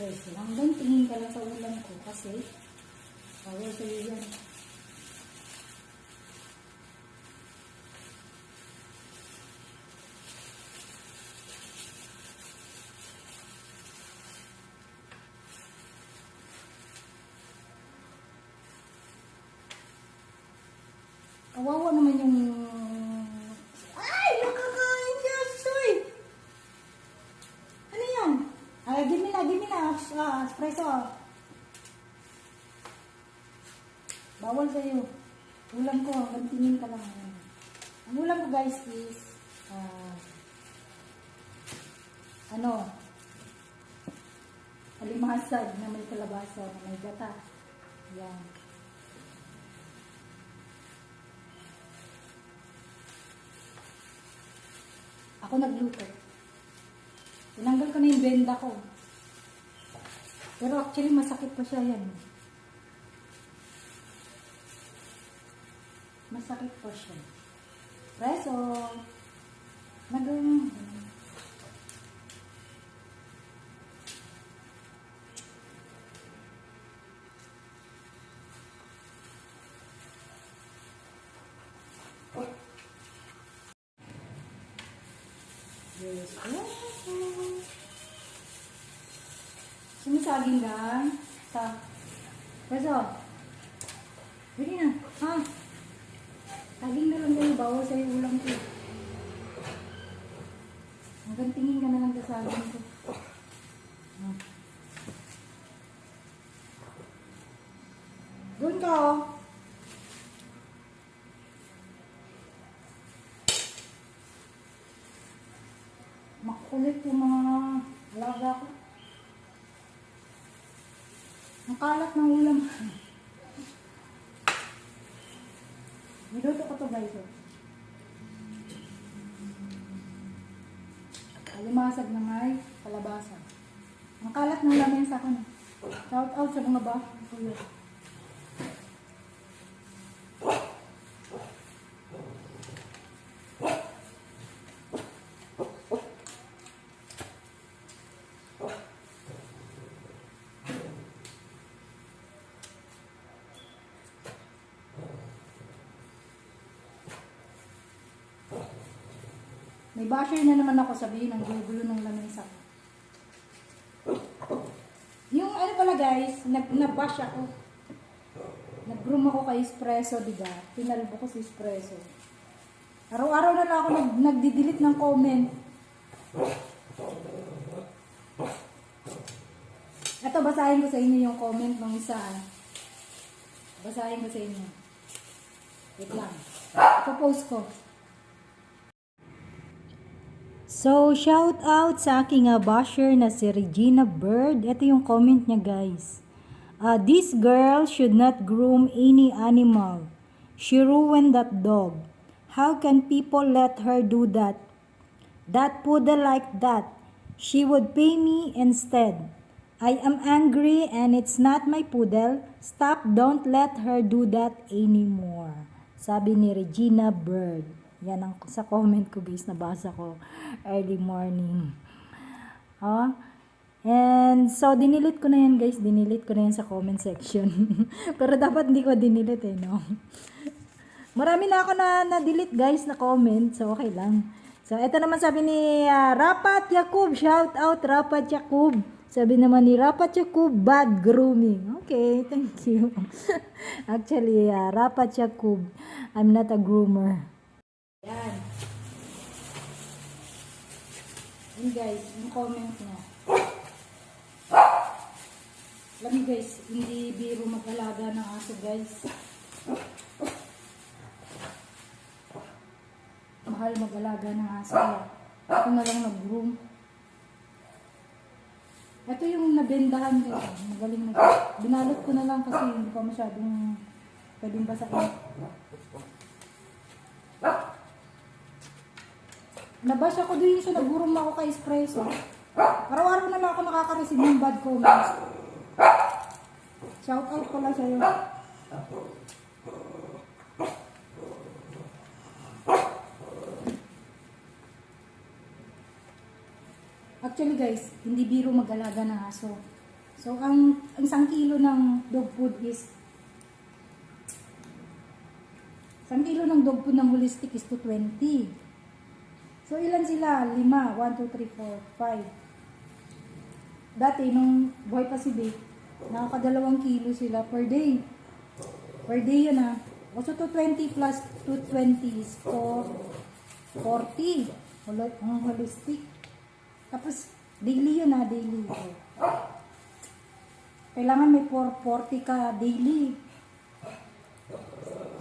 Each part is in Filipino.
espresso. Hanggang tingin ka lang sa ulam ko kasi bawal sa'yo yan. Kawawa naman yung... Ah, espresso. Bawal sa'yo. Ulam ko, hanggang tingin ka lang. Ang ulam ko guys is, ah, ano, alimasag na may kalabasa, na may gata. Yan. Ako nagluto. Tinanggal ko na yung benda ko. Pero actually masakit pa siya yan. Masakit pa siya. Preso. Nagang... Yes. Sumisaging lang. Sa... Preso. Bili na. Ha? Saging na lang kayo. Bawal sa'yo ulam ko. Hanggang tingin ka na lang sa saging ko. Ha? Doon ka oh. Makulit yung mga alaga ko. Kalat ng ulam. Niluto ko to guys. Oh. Alimasag na may kalabasa. Ang kalat ng lamin sa akin. Shout out sa mga ba. Kuya. May basher na naman ako sabihin ng gugulo ng lamesa. Yung ano pala guys, nag nabash ako. Nag-groom ako kay espresso, di? Pinalbo ko si espresso. Araw-araw na lang ako nag nagdi-delete ng comment. Ito, basahin ko sa inyo yung comment ng isa. ah. Basahin ko sa inyo. Wait lang. Ipo-post ko. So, shout out sa aking uh, basher na si Regina Bird. Ito yung comment niya, guys. Uh, this girl should not groom any animal. She ruined that dog. How can people let her do that? That poodle like that. She would pay me instead. I am angry and it's not my poodle. Stop, don't let her do that anymore. Sabi ni Regina Bird. Yan ang sa comment ko guys, nabasa ko early morning. Oh. And so, dinilit ko na yan guys. Dinilit ko na yan sa comment section. Pero dapat hindi ko dinilit eh, no? Marami na ako na na-delete guys na comment. So, okay lang. So, ito naman sabi ni ah, Rapat Yakub. Shout out Rapat Yakub. Sabi naman ni Rapat Yakub, bad grooming. Okay, thank you. Actually, ah, Rapat Yakub, I'm not a groomer. Yan. Yun guys, yung comment niya. Alam niyo guys, hindi biro mag-alaga ng aso guys. Mahal mag-alaga ng aso. Ako na lang nag-groom. Ito yung nabendahan ko. Magaling na. Binalot ko na lang kasi hindi pa masyadong pwedeng basahin. Nabasa ko din siya, nagurong ako kay espresso. Araw-araw na lang ako nakaka-receive ng bad comments. Shout out pala sa'yo. Actually guys, hindi biro mag-alaga ng aso. So, ang, ang isang kilo ng dog food is isang kilo ng dog food ng holistic is 220. So, ilan sila? Lima. 1, 2, 3, 4, 5. Dati, nung buhay pa si Vic, nakakadalawang kilo sila per day. Per day yun ah. O so, 220 plus 220 is 4, 40. Holo- Ang holistic. Tapos, daily yun ah, daily. Kailangan may 440 ka daily.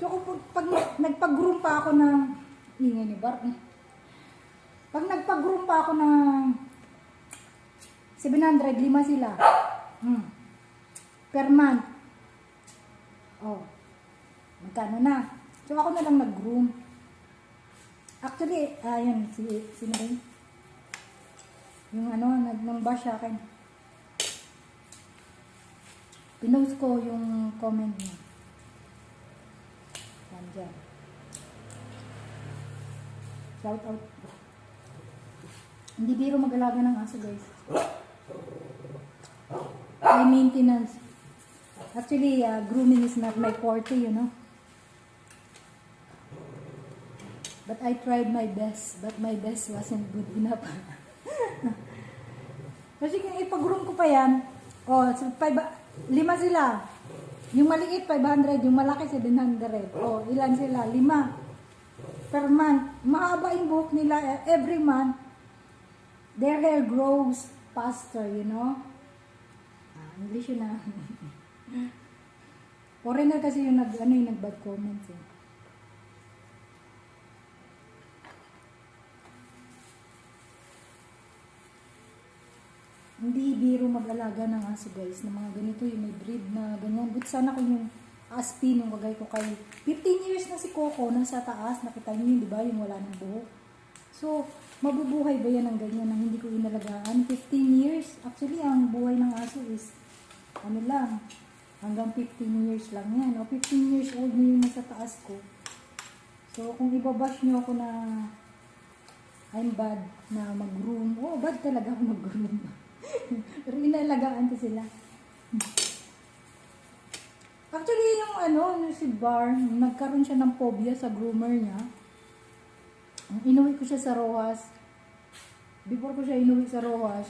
So, kung pag, pag nagpag-groom pa ako ng, ingay ni Bar, eh. Pag nagpag-groom pa ako ng 700, lima sila. Hmm. Per month. Oh. Magkano na? So, ako na lang nag-groom. Actually, ayun, si, sino? Yung ano, nag nang bash sa akin. Pinost ko yung comment niya. Yan dyan. Shout out. Hindi biro mag-alaga ng aso guys. High maintenance. Actually, uh, grooming is not my forte, you know. But I tried my best. But my best wasn't good enough. Kasi kung ipag-groom ko pa yan, oh, so five, lima sila. Yung maliit, 500. Yung malaki, 700. Oh, ilan sila? Lima. Per month. Mahaba yung buhok nila eh, every month. Their hair grows faster, you know? Ah, English yun ah. Foreigner kasi yung nag, ano yung nag-bad comments eh. Hindi biro mag-alaga ng aso guys, ng mga ganito yung may breed na ganyan. But sana kung yung aspin, yung kagay ko kay 15 years na si Coco, nasa taas, nakita niyo yun, di ba, yung wala ng buhok. So, mabubuhay ba yan ng ganyan nang hindi ko inalagaan? 15 years, actually ang buhay ng aso is, ano lang, hanggang 15 years lang yan. O 15 years old na yung nasa taas ko. So, kung ibabash nyo ako na I'm bad na mag-groom. Oh, bad talaga ako mag-groom. Pero inalagaan ko sila. Actually, yung ano, yung si Bar, nagkaroon siya ng phobia sa groomer niya. Inuwi ko siya sa Rojas. Before ko siya inuwi sa Rojas,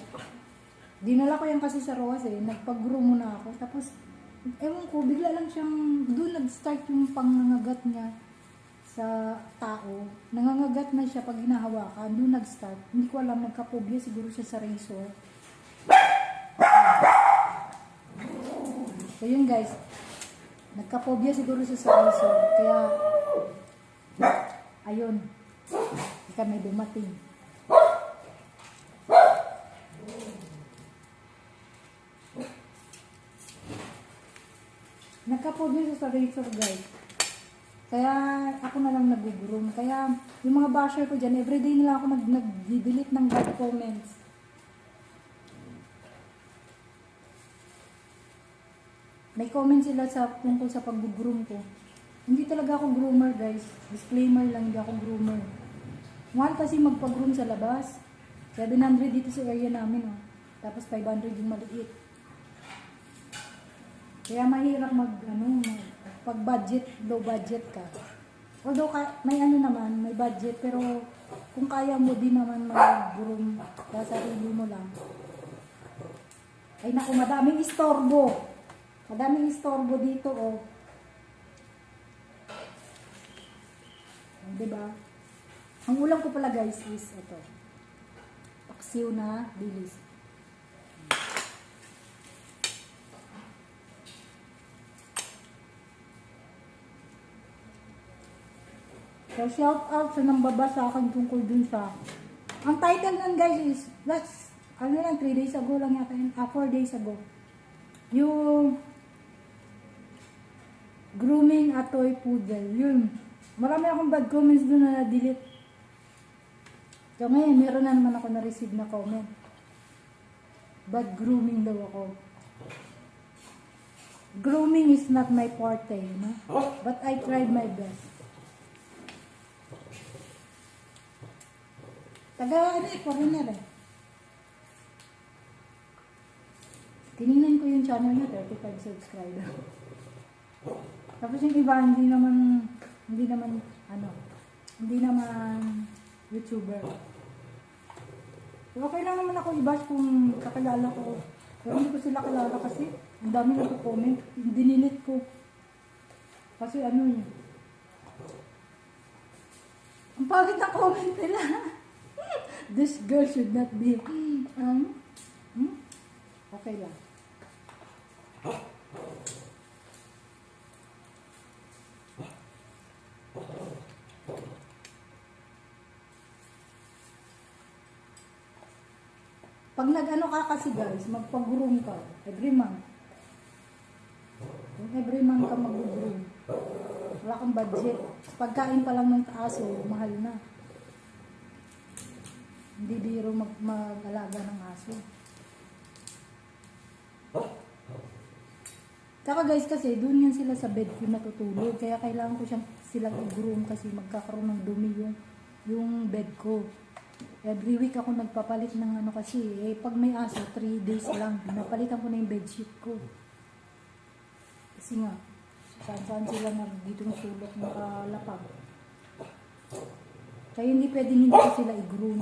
dinala ko yan kasi sa Rojas eh. Nagpag-groom muna ako. Tapos, ewan ko, bigla lang siyang, doon nag-start yung pangangagat niya sa tao. Nangangagat na siya pag hinahawakan. Doon nag-start. Hindi ko alam, nagka-phobia siguro siya sa razor. So yun guys, nagka-phobia siguro siya sa razor. Kaya, ayun, ika may dumating. Nagka-phobia siya sa razor guys. Kaya ako na lang nag-groom. Kaya yung mga basher ko dyan, everyday nila ako nag nag-delete ng bad comments. May comment sila sa tungkol sa pag-groom ko. Hindi talaga ako groomer guys. Disclaimer lang, hindi ako groomer. Mahal kasi magpag-groom sa labas. 700 dito sa area namin oh. Tapos 500 yung maliit. Kaya mahirap mag, ano, pag budget, low budget ka. Although ka, may ano naman, may budget, pero kung kaya mo din naman mag-groom sa sarili mo lang. Ay naku, madaming istorbo. Madaming istorbo dito, oh. Oh, diba? Ang ulam ko pala guys is ito. Paksiw na dilis. So, shout out sa nambaba sa akin tungkol dun sa... Ang title nun guys is, that's, ano lang, 3 days ago lang yata ah, 4 days ago. Yung grooming a toy poodle, yun. Marami akong bad comments dun na na-delete. So ngayon, meron na naman ako na-receive na comment. Bad grooming daw ako. Grooming is not my forte, you know? But I tried my best. Taga ano eh, foreigner eh. Tinignan ko yung channel niya, 35 subscriber. Tapos yung iba, hindi naman, hindi naman, ano, hindi naman YouTuber. Okay lang naman ako i-bash kung kakilala ko. Pero hindi ko sila kilala kasi ang dami nagko-comment. Dinilit ko. Kasi ano yun. Ang pangit na comment nila. This girl should not be. Um? Okay lang. Pag nag-ano ka kasi guys, magpag-groom ka every month. Every month ka mag-groom. Wala kang budget. Pagkain pa lang ng aso, mahal na. Hindi biro mag mag-alaga ng aso. Saka guys kasi doon yan sila sa bed ko natutulog. Kaya kailangan ko siyang silang i-groom kasi magkakaroon ng dumi yung, yung bed ko. Every week ako nagpapalit ng ano kasi, eh pag may aso, 3 days lang, napalitan ko na yung bedsheet ko. Kasi nga, saan saan sila nag dito ng sulok nakalapag. Kaya hindi pwedeng hindi ko sila i-groom.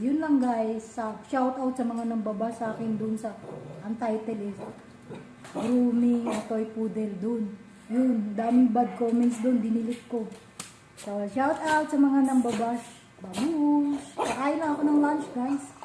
Yun lang guys, sa, shout out sa mga nambaba sa akin dun sa, ang title is, grooming a toy poodle dun. Yun, daming bad comments dun, dinilit ko. So, shout out sa mga nambabash. Babush! Kakain na ako ng lunch, guys.